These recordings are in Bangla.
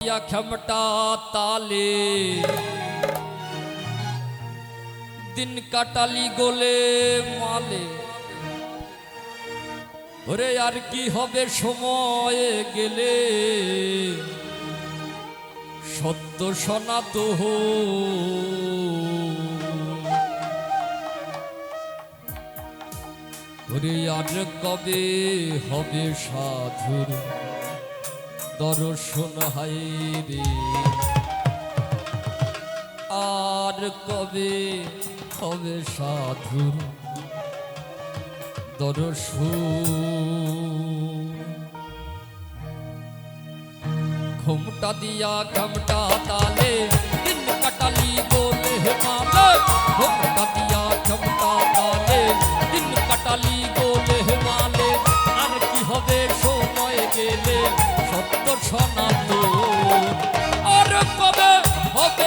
या खमटा ताले দিন কাটালি গোলে মালে ওরে আর কি হবে সময়ে গেলে সত্য সনাত ওরে আর কবে হবে সাধুর দর্শন রে। আর কবে হবে সাধু দর্শন? ঘুমটা দিয়া ঘমটা তালে, দিন কাটালি গোলে মালে ঘুমটা দিয়া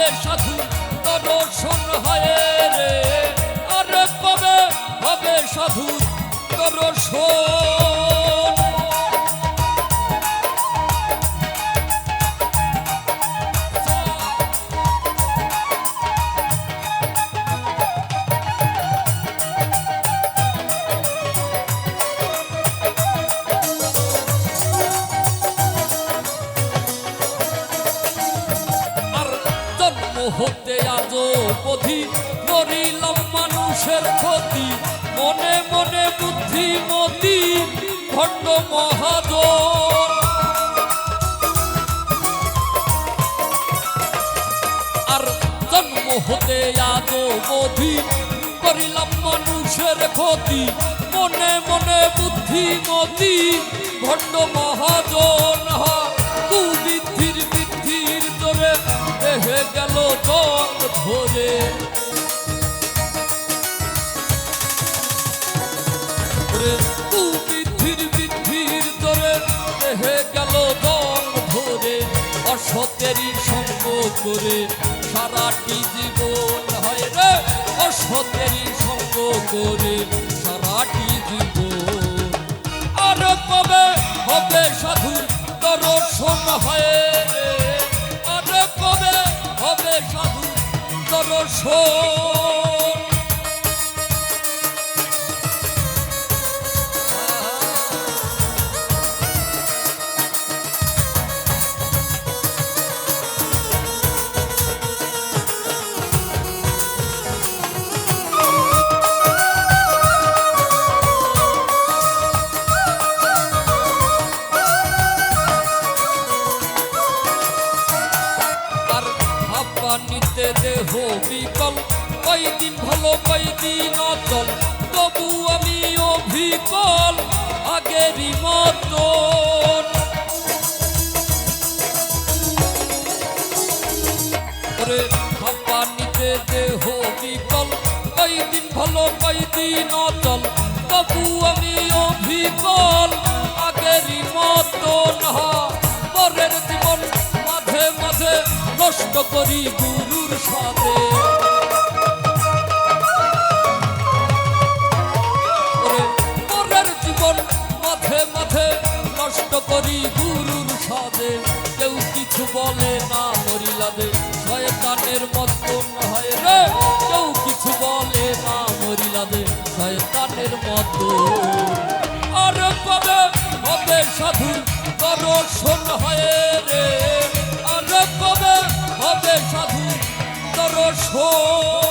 হবে সাধু দর্শন হয় রে। করিলাম মানুষের ক্ষতি। মনে মনে বুদ্ধি মতি ভণ্ড মহাজন আর জন্ম হতে আজো বধি করিলাম মানুষের ক্ষতি। মনে মনে বুদ্ধি মতি ভণ্ড মহাজন হা বৃদ্ধির তোরে দেহে গেল জং ধরে অসতেরই সঙ্গ করে সারাটি জীবন হয় রে অসতেরই সঙ্গ করে সারাটি জীবন। আর কবে হবে সাধুর দর্শন হয় আর কবে হবে সাধুর দর্শন। আগেরই মতন। ওরে হাঁপানিতে দেহ বিকল, কয়দিন ভালো, কয়দিন অচল, তবু আমি অভিকল। আগেরই মতন হা, পরের জীবন মাঝে মাঝে নষ্ট করি গুরুর সাথে। বলে না মরিলাদে শয়তানের মতন হয় রে, কেউ কিছু বলে না মরিলাদে শয়তানের মত। আর কবে হবে সাধু দর্শন হয় রে? আর কবে হবে সাধু দর্শন?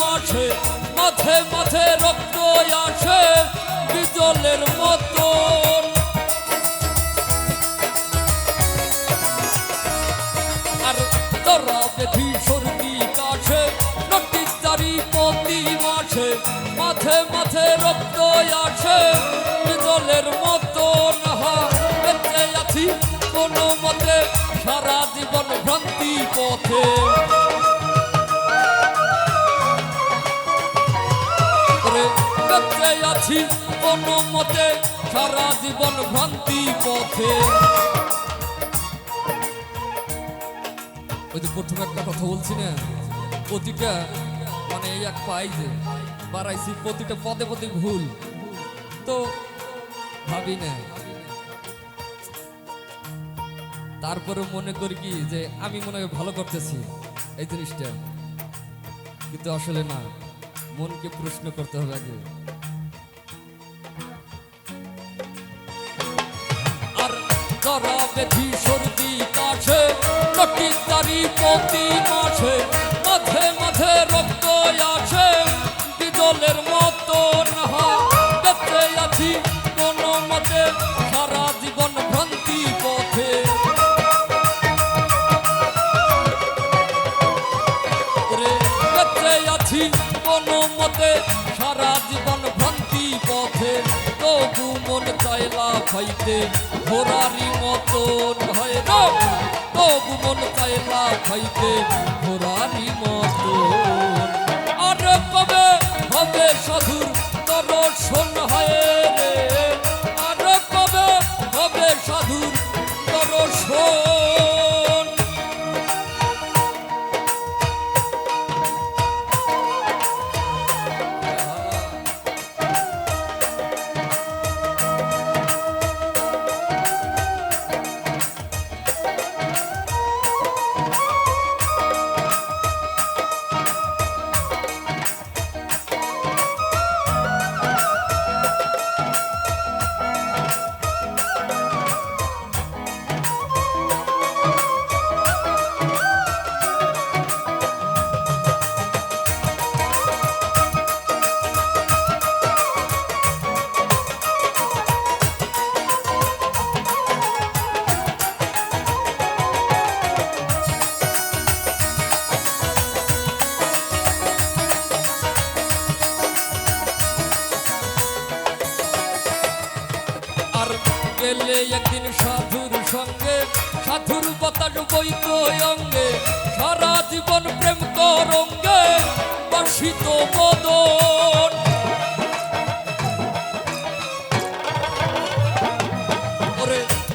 মাসে মাঝে মাঝে রক্ত আসে বিজলের মতন। আর গরা বেথি সর্দি কাছে নটির দাড়ি প্রতি মাসে, মাঝে মাঝে রক্ত আসে বিজলের মতন। হা, বেঁচে আছি কোনো মতে, সারা জীবন ভ্রান্তি পথে। বেঁচে আছি কোনো মতে সারা জীবন ভ্রান্তি পথে। ওই যে প্রথমে একটা কথা বলছি না, প্রতিটা মানে এই এক পাই যে বাড়াইছি, প্রতিটা পদে পদে ভুল। তো ভাবি না। তারপরে মনে করি কি যে আমি মনে হয় ভালো করতেছি এই জিনিসটা। কিন্তু আসলে না, মনকে প্রশ্ন করতে হবে আগে। ধরা বেধি সর্দি কাছে লটিকারি প্রতি মাসে মাঝে মাঝে রক্ত আছে বিদলের মতো না বেঁচে আছি কোনো মতে সারা জীবন ভ্রান্তি পথে। বেঁচে আছি কোনো মতে সারা জীবন ভ্রান্তি পথে। মন চাইলা খাইতে ঘোরারি মতন হয় না তবু মন চাইলা খাইতে ঘোরারি মতন। আর কবে হবে সাধুর দর্শন হয় সাধুর বাতাস বইত অঙ্গে, সারা জীবন প্রেম তরঙ্গে বর্ষিত বদন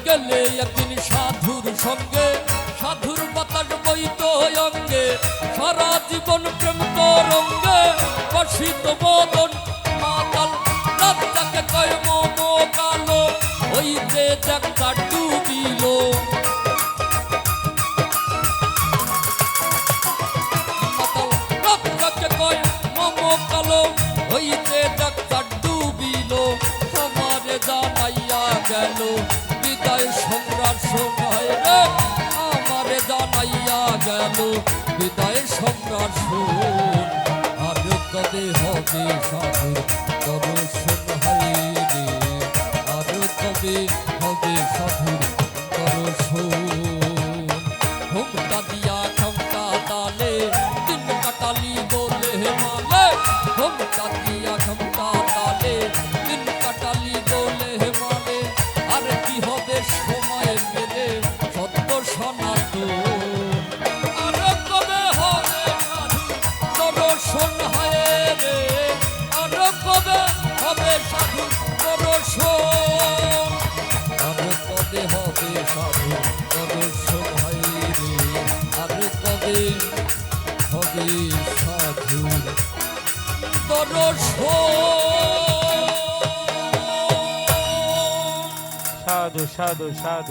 গেলে একদিন সাধুর সঙ্গে, সাধুর বাতাস বইত অঙ্গে, সারা জীবন প্রেম তরঙ্গে বর্ষিত বদন হইতে ডাক্তার ডুবিল সমারে জানাইয়া গেল, বিদায় সম্রাট সময় রে, আমারে জানাইয়া গেল, বিদায় সম্রাট শোন আর যদি হবে সাধু সাধু সাধু সাধু।